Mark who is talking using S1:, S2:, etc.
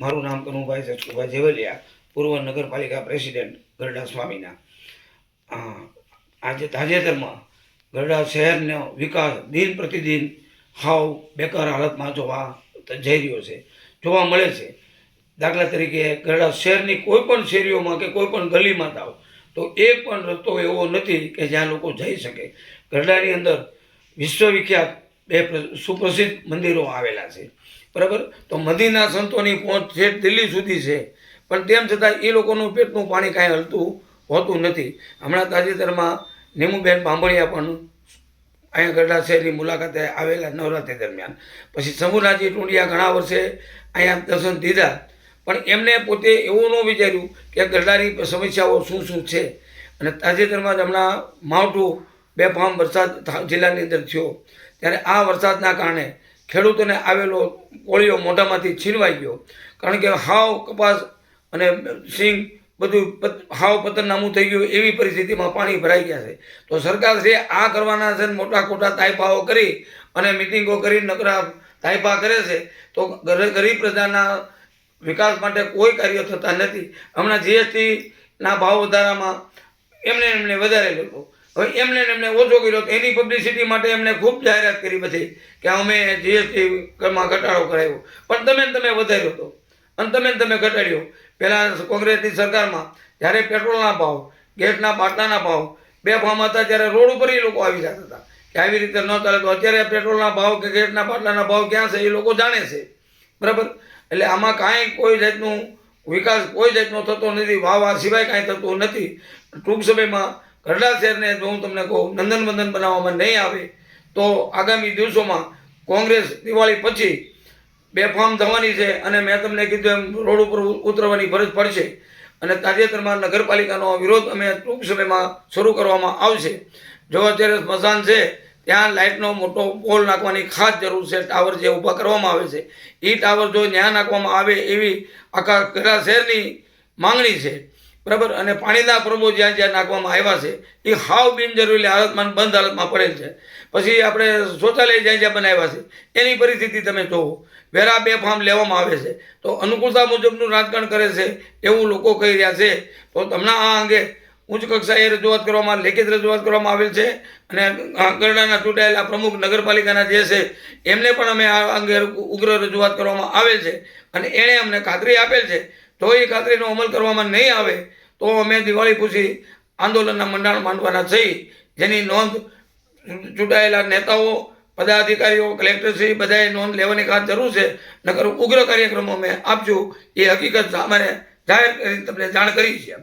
S1: મારું નામ કનુભાઈ સચકુભાઈ જેવલિયા પૂર્વ નગરપાલિકા પ્રેસિડેન્ટ ગરડા સ્વામીના. આજે તાજેતરમાં ગરડા શહેરનો વિકાસ દિન પ્રતિદિન હાવ બેકાર હાલતમાં જોવા જઈ રહ્યો છે, જોવા મળે છે. દાખલા તરીકે ગરડા શહેરની કોઈ પણ શેરીઓમાં કે કોઈ પણ ગલીમાં જાઓ તો એક પણ રસ્તો એવો નથી કે જ્યાં લોકો જઈ શકે. ગરડાની અંદર વિશ્વવિખ્યાત બે પ્ર- સુપ્રસિદ્ધ મંદિરો આવેલા છે. બરાબર? તો મંદિરના સંતોની પહોંચ છે દિલ્હી સુધી છે. પણ તેમ છતાં એ લોકોનું પેટનું પાણી કાંઈ હલતું હોતું નથી. હમણાં તાજેતરમાં નીમુબેન બાંભળિયા પણ અહીંયા ગરડા શહેરની મુલાકાતે આવેલા નવરાત્રિ દરમિયાન. પછી શંભુનાથજી ટુંડિયા ઘણા વર્ષે અહીંયા દર્શન દીધા. પણ એમને પોતે એવું ન વિચાર્યું કે ગરડાની સમસ્યાઓ શું શું છે. અને તાજેતરમાં જ હમણાં માવઠું બેફામ વરસાદ જિલ્લાની અંદર થયો. ત્યારે આ વરસાદના કારણે ખેડૂતોને આવેલો કોળીઓ મોઢામાંથી છીનવાઈ ગયો. કારણ કે હાવ કપાસ અને સિંગ બધું હાવ પતનનામું થઈ ગયું, એવી પરિસ્થિતિમાં પાણી ભરાઈ ગયા છે. તો સરકાર છે આ કરવાના છે મોટા ખોટા તાઇપાઓ કરી અને મિટિંગો કરી, નકરા તાઇપા કરે છે, તો ગર- ગરીબ પ્રજાના વિકાસ માટે કોઈ કાર્ય થતા નથી. હમણાં જીએસટીના ભાવ વધારામાં એમને એમને વધારેલો હતો એમને એમને ઓછો કર્યો એની પબ્લિસિટી માટે એમને ખૂબ જાહેરાત કરી પછી કે અમે જીએસટીમાં ઘટાડો કરાવ્યો પણ તમે તમે વધાર્યો હતો અને તમે તમે ઘટાડ્યો. પહેલાં કોંગ્રેસની સરકારમાં જ્યારે પેટ્રોલના ભાવ ગેસના બાટલાના ભાવ બે ભાવ હતા ત્યારે રોડ ઉપર એ લોકો આવી જતા હતા. કે આવી રીતે ન ચાલે તો અત્યારે પેટ્રોલના ભાવ કે ગેસના બાટલાના ભાવ ક્યાં છે એ લોકો જાણે છે. બરાબર? એટલે આમાં કાંઈ કોઈ જાતનું વિકાસ કોઈ જાતનો થતો નથી. વાવા સિવાય કાંઈ થતું નથી. ટૂંક સમયમાં ગરડા શહેરને જો હું તમને કહું, નંદન બંદન બનાવવામાં નહીં આવે, તો આગામી દિવસોમાં કોંગ્રેસ દિવાળી પછી બેફામ થવાની છે અને મેં તમને કીધું એમ રોડ ઉપર ઉતરવાની ફરજ પડશે. અને તાજેતરમાં નગરપાલિકાનો વિરોધ અમે ટૂંક સમયમાં શરૂ કરવામાં આવશે. જો અત્યારે સ્મશાન છે, ત્યાં લાઇટનો મોટો પોલ નાખવાની ખાસ જરૂર છે, ટાવર જે ઊભા કરવામાં આવે છે. એ ટાવર જો ત્યાં નાખવામાં આવે એવી આખા ગરા શહેરની માંગણી છે. બરાબર? અને પાણીના પ્રભો જ્યાં જ્યાં નાખવામાં આવ્યા છે, એ હાવ બિનજરૂરી હાલતમાં બંધ હાલતમાં પડેલ છે. પછી આપણે શૌચાલય જ્યાં જ્યાં બનાવ્યા છે, એની પરિસ્થિતિ તમે જોવો. વેરા બે ફાર્મ લેવામાં આવે છે. તો અનુકૂળતા મુજબનું રાજકારણ કરે છે, એવું લોકો કહી રહ્યા છે. તો તમને આ અંગે ઉચ્ચ કક્ષાએ રજૂઆત કરવામાં, લેખિત રજૂઆત કરવામાં આવેલ છે. અને ગરડાના ચૂંટાયેલા પ્રમુખ નગરપાલિકાના જે છે, એમને પણ અમે આ અંગે ઉગ્ર રજૂઆત કરવામાં આવેલ છે. અને એણે અમને ખાતરી આપેલ છે જો એ ખાતરીનો અમલ કરવામાં નહીં આવે, તો અમે દિવાળી પૂછી આંદોલનના મંડાણ માંડવાના થઈ જેની નોંધ ચૂંટાયેલા નેતાઓ, પદાધિકારીઓ કલેક્ટરશ્રી બધાએ નોંધ લેવાની ખાસ જરૂર છે. નકર ઉગ્ર કાર્યક્રમો અમે આપજો એ હકીકત સામે જાહેર કરી તમને જાણ કરી છે.